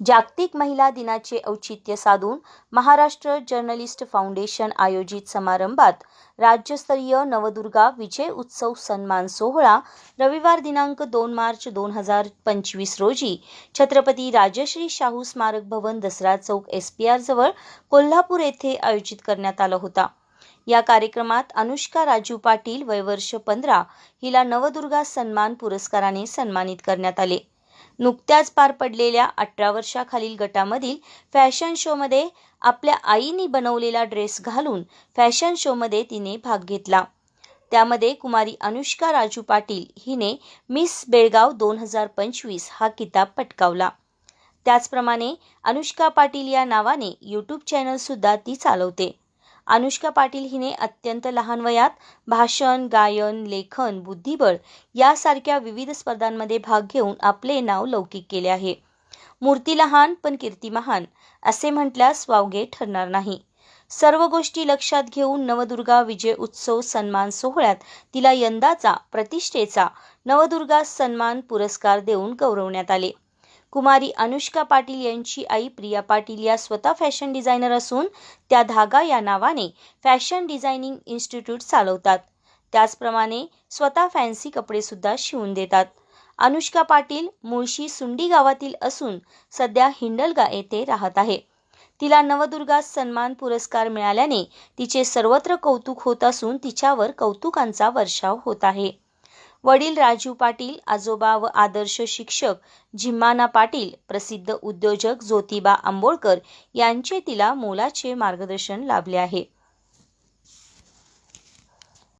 जागतिक महिला दिनाचे औचित्य साधून महाराष्ट्र जर्नलिस्ट फाउंडेशन आयोजित समारंभात राज्यस्तरीय नवदुर्गा विजय उत्सव सन्मान सोहळा रविवार दिनांक दोन मार्च दोन हजार पंचवीस रोजी. छत्रपती राजश्री शाहू स्मारक भवन Dasara Chowk S P R जवळ कोल्हापूर येथे आयोजित करण्यात आला होता. या कार्यक्रमात अनुष्का राजू पाटील वयवर्ष पंधरा हिला नवदुर्गा सन्मान पुरस्काराने सन्मानित करण्यात आले. नुकत्याच पार पडलेल्या अठरा वर्षाखालील गटामधील फॅशन शोमध्ये आपल्या आईने बनवलेला ड्रेस घालून फॅशन शोमध्ये तिने भाग घेतला. त्यामध्ये कुमारी अनुष्का राजू पाटील हिने मिस बेळगाव दोन हजार पंचवीस हा किताब पटकावला. त्याचप्रमाणे अनुष्का पाटील या नावाने यूट्यूब चॅनलसुद्धा ती चालवते. अनुष्का पाटील हिने अत्यंत लहान वयात भाषण गायन लेखन बुद्धिबळ यासारख्या विविध स्पर्धांमध्ये भाग घेऊन आपले नाव लौकिक केले आहे. मूर्ती लहान पण कीर्ती महान असे म्हटल्यास वावगे ठरणार नाही. सर्व गोष्टी लक्षात घेऊन नवदुर्गा विजय उत्सव सन्मान सोहळ्यात तिला यंदाचा प्रतिष्ठेचा नवदुर्गा सन्मान पुरस्कार देऊन गौरवण्यात आले. कुमारी अनुष्का पाटील यांची आई प्रिया पाटील या स्वतः फॅशन डिझायनर असून त्या धागा या नावाने फॅशन डिझायनिंग इन्स्टिट्यूट चालवतात. त्याचप्रमाणे स्वतः फॅन्सी कपडेसुद्धा शिवून देतात. अनुष्का पाटील मुळशी सुंडी गावातील असून सध्या हिंडलगा येथे राहत आहे. तिला नवदुर्गा सन्मान पुरस्कार मिळाल्याने तिचे सर्वत्र कौतुक होत असून तिच्यावर कौतुकांचा वर्षाव होत आहे. वडील राजू पाटील आजोबा व आदर्श शिक्षक झिम्माना पाटील प्रसिद्ध उद्योजक ज्योतिबा आंबोळकर यांचे तिला मोलाचे मार्गदर्शन लाभले आहे.